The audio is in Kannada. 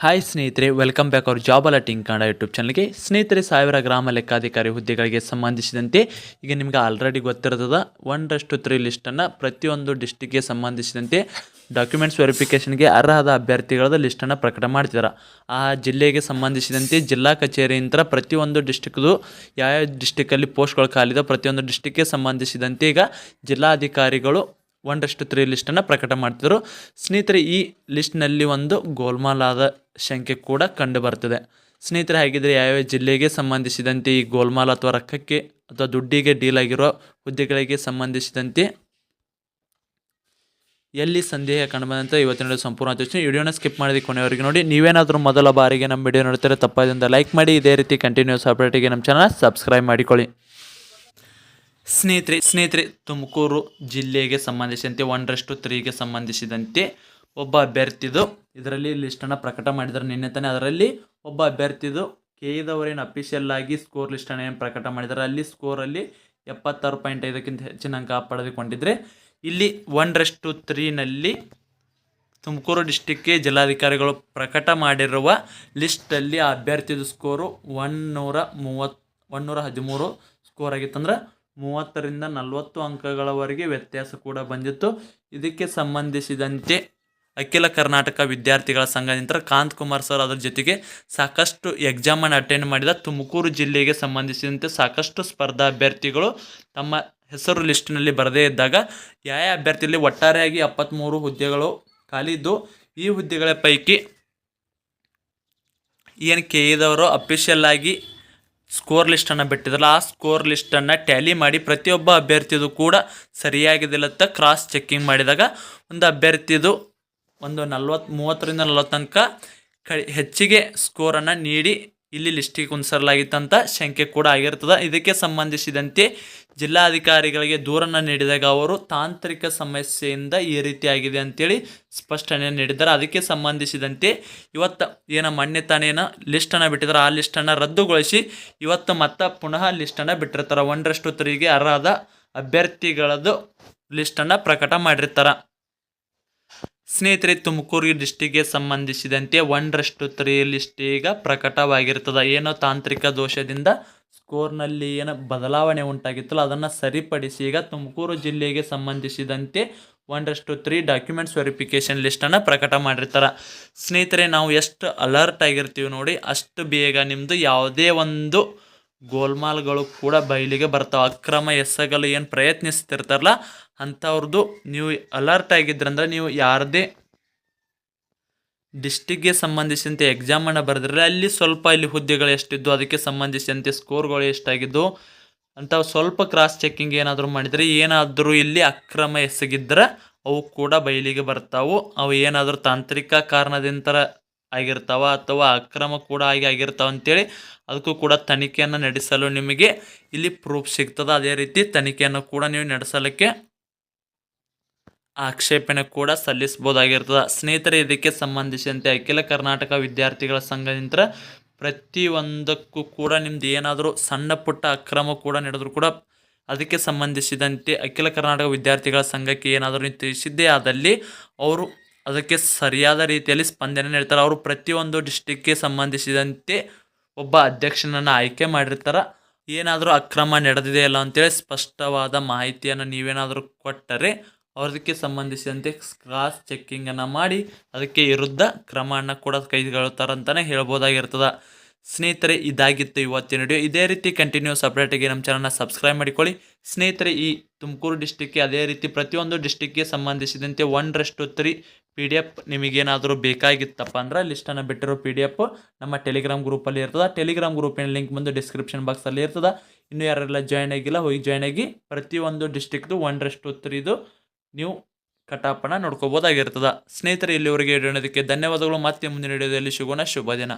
ಹಾಯ್ ಸ್ನೇಹಿತರೆ ವೆಲ್ಕಮ್ ಬ್ಯಾಕ್ ಅವ್ರ ಜಾಬ್ ಅಲರ್ಟಿಂಗ್ ಕನ್ನಡ ಯೂಟ್ಯೂಬ್ ಚಾನಲ್ಗೆ ಸ್ನೇಹಿತರೆ, ಸಾವಿರ ಗ್ರಾಮ ಲೆಕ್ಕಾಧಿಕಾರಿ ಹುದ್ದೆಗಳಿಗೆ ಸಂಬಂಧಿಸಿದಂತೆ ಈಗ ನಿಮ್ಗೆ ಆಲ್ರೆಡಿ ಗೊತ್ತಿರ್ತದ ಒಂದಷ್ಟು ತ್ರೀ ಲಿಸ್ಟನ್ನು ಪ್ರತಿಯೊಂದು ಡಿಸ್ಟಿಕ್ಗೆ ಸಂಬಂಧಿಸಿದಂತೆ ಡಾಕ್ಯುಮೆಂಟ್ಸ್ ವೆರಿಫಿಕೇಷನ್ಗೆ ಅರ್ಹದ ಅಭ್ಯರ್ಥಿಗಳದ ಲಿಸ್ಟನ್ನು ಪ್ರಕಟ ಮಾಡ್ತಿದ್ದಾರೆ ಆ ಜಿಲ್ಲೆಗೆ ಸಂಬಂಧಿಸಿದಂತೆ ಜಿಲ್ಲಾ ಕಚೇರಿಯಿಂದ ಪ್ರತಿಯೊಂದು ಡಿಸ್ಟಿಕ್ದು ಯಾವ್ಯಾವ ಡಿಸ್ಟಿಕ್ಕಲ್ಲಿ ಪೋಸ್ಟ್ಗಳು ಖಾಲಿದೋ ಪ್ರತಿಯೊಂದು ಡಿಸ್ಟಿಕ್ಗೆ ಸಂಬಂಧಿಸಿದಂತೆ ಈಗ ಜಿಲ್ಲಾಧಿಕಾರಿಗಳು ಒಂದಷ್ಟು ತ್ರೀ ಲಿಸ್ಟನ್ನು ಪ್ರಕಟ ಮಾಡ್ತಿದ್ರು. ಸ್ನೇಹಿತರೆ, ಈ ಲಿಸ್ಟ್ನಲ್ಲಿ ಒಂದು ಗೋಲ್ಮಾಲಾದ ಶಂಕೆ ಕೂಡ ಕಂಡು ಬರ್ತದೆ ಸ್ನೇಹಿತರೆ, ಹಾಗಿದ್ರೆ ಯಾವ್ಯಾವ ಜಿಲ್ಲೆಗೆ ಸಂಬಂಧಿಸಿದಂತೆ ಈ ಗೋಲ್ಮಾಲ್ ಅಥವಾ ರೊಕ್ಕಕ್ಕೆ ಅಥವಾ ದುಡ್ಡಿಗೆ ಡೀಲ್ ಆಗಿರೋ ಹುದ್ದೆಗಳಿಗೆ ಸಂಬಂಧಿಸಿದಂತೆ ಎಲ್ಲಿ ಸಂದೇಹ ಕಂಡುಬಂದಂತ ಇವತ್ತಿನ ಸಂಪೂರ್ಣ ಅಧ್ಯಕ್ಷ ವಿಡಿಯೋನ ಸ್ಕಿಪ್ ಮಾಡಿದ ಕೊನೆಯವರೆಗೆ ನೋಡಿ. ನೀವೇನಾದರೂ ಮೊದಲ ಬಾರಿಗೆ ನಮ್ಮ ವಿಡಿಯೋ ನೋಡ್ತಾರೆ ತಪ್ಪಾದಿಂದ ಲೈಕ್ ಮಾಡಿ. ಇದೇ ರೀತಿ ಕಂಟಿನ್ಯೂಸ್ ಅಪ್ಡೇಟಿಗೆ ನಮ್ಮ ಚಾನಲ್ ಸಬ್ಸ್ಕ್ರೈಬ್ ಮಾಡಿಕೊಳ್ಳಿ. ಸ್ನೇಹಿತರೆ ಸ್ನೇಹಿತರೆ, ತುಮಕೂರು ಜಿಲ್ಲೆಗೆ ಸಂಬಂಧಿಸಿದಂತೆ ಒಂದರಷ್ಟು ತ್ರೀಗೆ ಸಂಬಂಧಿಸಿದಂತೆ ಒಬ್ಬ ಅಭ್ಯರ್ಥಿದು ಇದರಲ್ಲಿ ಲಿಸ್ಟನ್ನು ಪ್ರಕಟ ಮಾಡಿದ್ದಾರೆ. ನಿನ್ನೆ ತಾನೇ ಅದರಲ್ಲಿ ಒಬ್ಬ ಅಭ್ಯರ್ಥಿದು ಕೇದವರೇನು ಅಫಿಷಿಯಲ್ ಆಗಿ ಸ್ಕೋರ್ ಲಿಸ್ಟನ್ನು ಏನು ಪ್ರಕಟ ಮಾಡಿದ್ದಾರೆ. ಅಲ್ಲಿ ಸ್ಕೋರಲ್ಲಿ ಎಪ್ಪತ್ತಾರು ಪಾಯಿಂಟ್ ಐದಕ್ಕಿಂತ ಹೆಚ್ಚಿನ ಅಂಕ ಪಡೆದುಕೊಂಡಿದ್ರೆ ಇಲ್ಲಿ ಒಂದರಷ್ಟು ತ್ರೀನಲ್ಲಿ ತುಮಕೂರು ಡಿಸ್ಟಿಕ್ಗೆ ಜಿಲ್ಲಾಧಿಕಾರಿಗಳು ಪ್ರಕಟ ಮಾಡಿರುವ ಲಿಸ್ಟಲ್ಲಿ ಆ ಅಭ್ಯರ್ಥಿದು ಸ್ಕೋರು ಒನ್ನೂರ ಮೂವತ್ತು ಒನ್ನೂರ ಹದಿಮೂರು ಸ್ಕೋರ್ ಆಗಿತ್ತಂದ್ರೆ ಮೂವತ್ತರಿಂದ ನಲವತ್ತು ಅಂಕಗಳವರೆಗೆ ವ್ಯತ್ಯಾಸ ಕೂಡ ಬಂದಿತ್ತು. ಇದಕ್ಕೆ ಸಂಬಂಧಿಸಿದಂತೆ ಅಖಿಲ ಕರ್ನಾಟಕ ವಿದ್ಯಾರ್ಥಿಗಳ ಸಂಘದಿಂದ ಕಾಂತ್ ಕುಮಾರ್ ಸರ್ ಅದರ ಜೊತೆಗೆ ಸಾಕಷ್ಟು ಎಕ್ಸಾಮನ್ನು ಅಟೆಂಡ್ ಮಾಡಿದ ತುಮಕೂರು ಜಿಲ್ಲೆಗೆ ಸಂಬಂಧಿಸಿದಂತೆ ಸಾಕಷ್ಟು ಸ್ಪರ್ಧಾ ಅಭ್ಯರ್ಥಿಗಳು ತಮ್ಮ ಹೆಸರು ಲಿಸ್ಟ್ನಲ್ಲಿ ಬರದೇ ಇದ್ದಾಗ ಯಾವ ಯಾವ ಅಭ್ಯರ್ಥಿಯಲ್ಲಿ ಒಟ್ಟಾರೆಯಾಗಿ ಎಪ್ಪತ್ತ್ಮೂರು ಹುದ್ದೆಗಳು ಖಾಲಿ ಇದ್ದು, ಈ ಹುದ್ದೆಗಳ ಪೈಕಿ ಏನು ಕೆ ಇದವರು ಅಫಿಷಿಯಲ್ ಆಗಿ ಸ್ಕೋರ್ ಲಿಸ್ಟನ್ನು ಬಿಟ್ಟಿದ್ರಲ್ಲ, ಆ ಸ್ಕೋರ್ ಲಿಸ್ಟನ್ನು ಟ್ಯಾಲಿ ಮಾಡಿ ಪ್ರತಿಯೊಬ್ಬ ಅಭ್ಯರ್ಥಿದು ಕೂಡ ಸರಿಯಾಗಿದಿಲ್ಲತ್ತ ಕ್ರಾಸ್ ಚೆಕ್ಕಿಂಗ್ ಮಾಡಿದಾಗ, ಒಂದು ಅಭ್ಯರ್ಥಿದು ಒಂದು ನಲ್ವತ್ತು ಮೂವತ್ತರಿಂದ ನಲ್ವತ್ತು ತನಕ ಕ ಹೆಚ್ಚಿಗೆ ಸ್ಕೋರನ್ನು ನೀಡಿ ಇಲ್ಲಿ ಲಿಸ್ಟಿಗೆ ಕುಂದಿಸಲಾಗಿತ್ತಂತ ಶಂಕೆ ಕೂಡ ಆಗಿರ್ತದೆ. ಇದಕ್ಕೆ ಸಂಬಂಧಿಸಿದಂತೆ ಜಿಲ್ಲಾಧಿಕಾರಿಗಳಿಗೆ ದೂರನ್ನು ನೀಡಿದಾಗ ಅವರು ತಾಂತ್ರಿಕ ಸಮಸ್ಯೆಯಿಂದ ಈ ರೀತಿಯಾಗಿದೆ ಅಂತೇಳಿ ಸ್ಪಷ್ಟನೆ ನೀಡಿದ್ದಾರೆ. ಅದಕ್ಕೆ ಸಂಬಂಧಿಸಿದಂತೆ ಇವತ್ತು ಏನು ಮೊನ್ನೆ ಲಿಸ್ಟನ್ನು ಬಿಟ್ಟಿದ್ದಾರೆ. ಆ ಲಿಸ್ಟನ್ನು ರದ್ದುಗೊಳಿಸಿ ಇವತ್ತು ಮತ್ತೆ ಪುನಃ ಲಿಸ್ಟನ್ನು ಬಿಟ್ಟಿರ್ತಾರೆ. ಒಂದರಷ್ಟು ತ್ರೀಗೆ ಅರ್ಹದ ಅಭ್ಯರ್ಥಿಗಳದ್ದು ಲಿಸ್ಟನ್ನು ಪ್ರಕಟ ಮಾಡಿರ್ತಾರೆ. ಸ್ನೇಹಿತರೆ, ತುಮಕೂರು ಡಿಸ್ಟಿಕ್ಗೆ ಸಂಬಂಧಿಸಿದಂತೆ ಒಂದರಷ್ಟು ತ್ರೀ ಲಿಸ್ಟ್ ಈಗ ಪ್ರಕಟವಾಗಿರ್ತದೆ. ಏನೋ ತಾಂತ್ರಿಕ ದೋಷದಿಂದ ಸ್ಕೋರ್ನಲ್ಲಿ ಏನು ಬದಲಾವಣೆ ಉಂಟಾಗಿತ್ತಲ್ಲ, ಅದನ್ನು ಸರಿಪಡಿಸಿ ಈಗ ತುಮಕೂರು ಜಿಲ್ಲೆಗೆ ಸಂಬಂಧಿಸಿದಂತೆ ಒಂದಷ್ಟು ತ್ರೀ ಡಾಕ್ಯುಮೆಂಟ್ಸ್ ವೆರಿಫಿಕೇಷನ್ ಲಿಸ್ಟನ್ನು ಪ್ರಕಟ ಮಾಡಿರ್ತಾರೆ. ಸ್ನೇಹಿತರೆ, ನಾವು ಎಷ್ಟು ಅಲರ್ಟ್ ಆಗಿರ್ತೀವಿ ನೋಡಿ, ಅಷ್ಟು ಬೇಗ ನಿಮ್ಮದು ಯಾವುದೇ ಒಂದು ಗೋಲ್ಮಾಲ್ಗಳು ಕೂಡ ಬಯಲಿಗೆ ಬರ್ತಾವೆ. ಅಕ್ರಮ ಎಸಗಲು ಏನು ಪ್ರಯತ್ನಿಸ್ತಿರ್ತಾರಲ್ಲ ಅಂಥವ್ರದ್ದು ನೀವು ಅಲರ್ಟ್ ಆಗಿದ್ರಂದ್ರೆ ನೀವು ಯಾರದೇ ಡಿಸ್ಟಿಕ್ಗೆ ಸಂಬಂಧಿಸಿದಂತೆ ಎಕ್ಸಾಮನ್ನು ಬರೆದ್ರೆ ಅಲ್ಲಿ ಸ್ವಲ್ಪ ಇಲ್ಲಿ ಹುದ್ದೆಗಳು ಎಷ್ಟಿದ್ದು ಅದಕ್ಕೆ ಸಂಬಂಧಿಸಿದಂತೆ ಸ್ಕೋರ್ಗಳು ಎಷ್ಟಾಗಿದ್ದು ಅಂತ ಸ್ವಲ್ಪ ಕ್ರಾಸ್ ಚೆಕ್ಕಿಂಗ್ ಏನಾದರೂ ಮಾಡಿದರೆ ಏನಾದರೂ ಇಲ್ಲಿ ಅಕ್ರಮ ಎಸಗಿದ್ರೆ ಅವು ಕೂಡ ಬಯಲಿಗೆ ಬರ್ತಾವು. ಅವು ಏನಾದರೂ ತಾಂತ್ರಿಕ ಕಾರಣದಿಂದ ಆಗಿರ್ತಾವ ಅಥವಾ ಅಕ್ರಮ ಕೂಡ ಆಗಿ ಆಗಿರ್ತಾವ ಅಂತೇಳಿ ಅದಕ್ಕೂ ಕೂಡ ತನಿಖೆಯನ್ನು ನಡೆಸಲು ನಿಮಗೆ ಇಲ್ಲಿ ಪ್ರೂಫ್ ಸಿಗ್ತದೆ. ಅದೇ ರೀತಿ ತನಿಖೆಯನ್ನು ಕೂಡ ನೀವು ನಡೆಸಲಿಕ್ಕೆ ಆಕ್ಷೇಪಣೆ ಕೂಡ ಸಲ್ಲಿಸ್ಬೋದಾಗಿರ್ತದೆ ಸ್ನೇಹಿತರೆ, ಇದಕ್ಕೆ ಸಂಬಂಧಿಸಿದಂತೆ ಅಖಿಲ ಕರ್ನಾಟಕ ವಿದ್ಯಾರ್ಥಿಗಳ ಸಂಘದಿಂದ ಪ್ರತಿಯೊಂದಕ್ಕೂ ಕೂಡ ನಿಮ್ದು ಏನಾದರೂ ಸಣ್ಣ ಪುಟ್ಟ ಅಕ್ರಮ ಕೂಡ ನಡೆದರೂ ಕೂಡ ಅದಕ್ಕೆ ಸಂಬಂಧಿಸಿದಂತೆ ಅಖಿಲ ಕರ್ನಾಟಕ ವಿದ್ಯಾರ್ಥಿಗಳ ಸಂಘಕ್ಕೆ ಏನಾದರೂ ನೀವು ತಿಳಿಸಿದ್ದೇ ಆದಲ್ಲಿ ಅವರು ಅದಕ್ಕೆ ಸರಿಯಾದ ರೀತಿಯಲ್ಲಿ ಸ್ಪಂದನೆ ನೀಡ್ತಾರೆ. ಅವರು ಪ್ರತಿಯೊಂದು ಡಿಸ್ಟಿಕ್ಗೆ ಸಂಬಂಧಿಸಿದಂತೆ ಒಬ್ಬ ಅಧ್ಯಕ್ಷನನ್ನು ಆಯ್ಕೆ ಮಾಡಿರ್ತಾರೆ. ಏನಾದರೂ ಅಕ್ರಮ ನಡೆದಿದೆಯಲ್ಲ ಅಂತೇಳಿ ಸ್ಪಷ್ಟವಾದ ಮಾಹಿತಿಯನ್ನು ನೀವೇನಾದರೂ ಕೊಟ್ಟರೆ ಅವ್ರದಕ್ಕೆ ಸಂಬಂಧಿಸಿದಂತೆ ಕ್ರಾಸ್ ಚೆಕ್ಕಿಂಗನ್ನು ಮಾಡಿ ಅದಕ್ಕೆ ವಿರುದ್ಧ ಕ್ರಮವನ್ನು ಕೂಡ ಕೈಗೊಳ್ತಾರಂತಲೇ ಹೇಳ್ಬೋದಾಗಿರ್ತದೆ. ಸ್ನೇಹಿತರೆ, ಇದಾಗಿತ್ತು ಇವತ್ತಿನ ವಿಡಿಯೋ ಇದೇ ರೀತಿ ಕಂಟಿನ್ಯೂಸ್ ಅಪ್ಡೇಟಿಗೆ ನಮ್ಮ ಚಾನಲ್ನ ಸಬ್ಸ್ಕ್ರೈಬ್ ಮಾಡಿಕೊಳ್ಳಿ. ಸ್ನೇಹಿತರೆ, ಈ ತುಮಕೂರು ಡಿಸ್ಟಿಕ್ಗೆ ಅದೇ ರೀತಿ ಪ್ರತಿಯೊಂದು ಡಿಸ್ಟಿಕ್ಗೆ ಸಂಬಂಧಿಸಿದಂತೆ ಒಂದರಷ್ಟು ತ್ರೀ ಪಿ ಡಿ ಎಫ್ ನಿಮಗೇನಾದರೂ ಬೇಕಾಗಿತ್ತಪ್ಪ ಅಂದ್ರೆ ಲಿಸ್ಟನ್ನು ಬಿಟ್ಟಿರೋ ಪಿ ಡಿ ಎಫ್ ನಮ್ಮ ಟೆಲಿಗ್ರಾಮ್ ಗ್ರೂಪಲ್ಲಿ ಇರ್ತದೆ. ಟೆಲಿಗ್ರಾಮ್ ಗ್ರೂಪಿನ ಲಿಂಕ್ ಬಂದು ಡಿಸ್ಕ್ರಿಪ್ಷನ್ ಬಾಕ್ಸಲ್ಲಿ ಇರ್ತದೆ. ಇನ್ನು ಯಾರೆಲ್ಲ ಜಾಯ್ನ್ ಆಗಿಲ್ಲ, ಹೋಗಿ ಜಾಯ್ನ್ ಆಗಿ ಪ್ರತಿಯೊಂದು ಡಿಸ್ಟಿಕ್ದು ಒಂದರಷ್ಟು ತ್ರೀದು ನೀವು ಕಟಾಪಣ ನೋಡ್ಕೋಬೋದಾಗಿರ್ತದೆ. ಸ್ನೇಹಿತರೆ ಇಲ್ಲಿವರೆಗೆ ಹೇಳೋದಕ್ಕೆ ಧನ್ಯವಾದಗಳು. ಮತ್ತೆ ಮುಂದಿನ ಹಿಡಿಯೋದಲ್ಲಿ ಶುಭನ ಶುಭ ದಿನ.